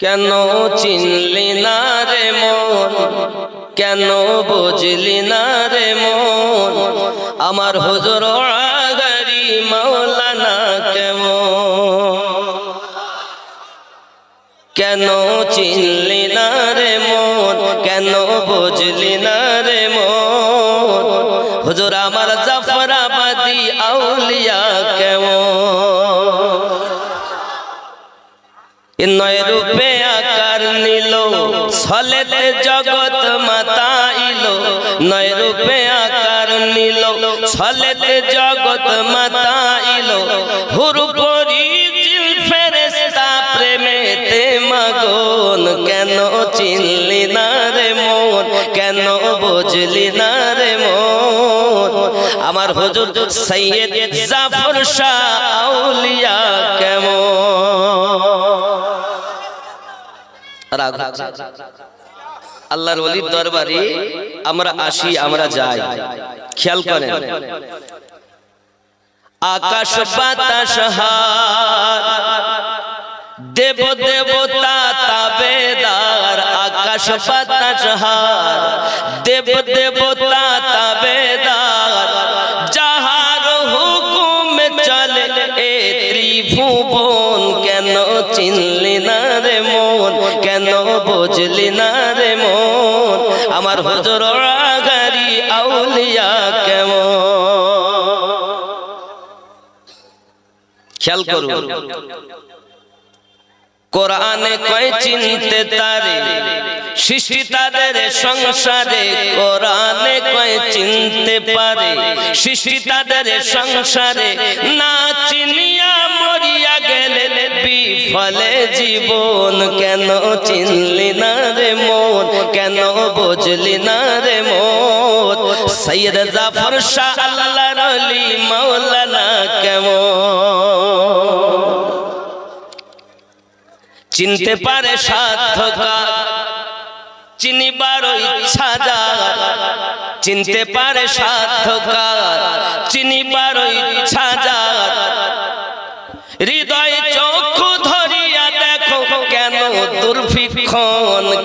কেন চিনলি না রে মন? কেন বুঝলি না রে মন? আমার হুজুর আগারি মাওলানা কেমন? কেন চিনলি না রে মন? কেন বুঝলি না রে মন? হুজুর আমার জাফরাবাদী আউলিয়া কেমন? এ নয় রূপে ছলেতে জগৎ মাতাইল নয় রূপে আকার নিল। ছলেতে জগৎ মাতাইল হুরু পরি জিল ফেরেস্তা প্রেমেতে মাগন। কেন চিনলি না রে মন, কেন বুঝলি না রে মন? আমার হুজুর সৈয়দ জাফর শাহ আউলিয়া কেমন? আল্লাহর ওলির দরবারে আমরা আসি, আমরা যাই। খেয়াল করেন। আকাশ বাতাস দেব দেবতা তাবেদার। আকাশ বাতাস দেব দেবতা তাবেদার। বুঝলি না রে মন? আমার হুজুর গাড়ি আউলিয়া কেমন? খেয়াল করুন। কোরআনে কয় চিনতে তারে, সৃষ্টি তাদের সংসারে কোরআনে কয় চিনতে পারে, সৃষ্টি তাদের সংসারে না চিনিয়া বিফলে জীবন কেন চিনলি না রে মন? কেন বুঝলি না রে মন? সৈয়দ জাফর শাহ আল্লাহর আলী মাওলানা কেমন? চিনতে পারে সাধ্যকার চিনিবার ইচ্ছা যার। চিনতে পারে সাধ্যকার চিনিবার ইচ্ছা যার।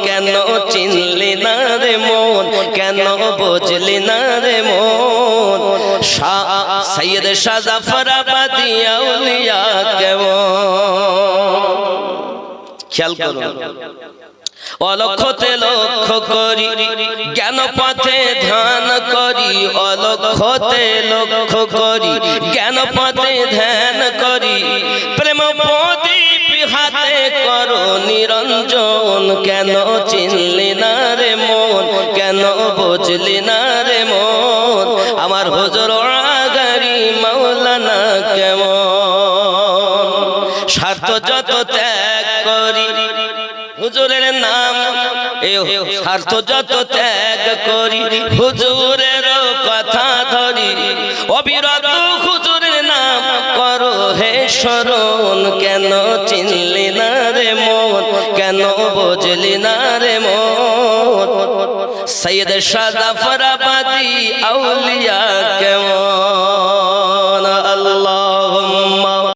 কেন চিনলি না রে মন? কেন বুঝলি না রে মন? সৈয়দ শাহ জাফরাবাদী আউলিয়া কেমন? খেয়াল করুন অলক্ষতে লক্ষ্য করি জ্ঞান পথে ধ্যান করি, অলক্ষতে লক্ষ্য করি জ্ঞান পথে ধ্যান করি নিরঞ্জন, কেন চিনলি না রে মন? কেন বুঝলি না রে মন? আমার হুজুর গাড়ি মাওলানা কেমন? স্বার্থ যত ত্যাগ করি, হুজুরের নাম এ স্বার্থ যত ত্যাগ করি, হুজুরের হে শরণ, কেন চিনলি না রে মন? কেন বুঝলি না রে মন? সৈয়দ সাদা ফরাবাদি আউলিয়া কেমন?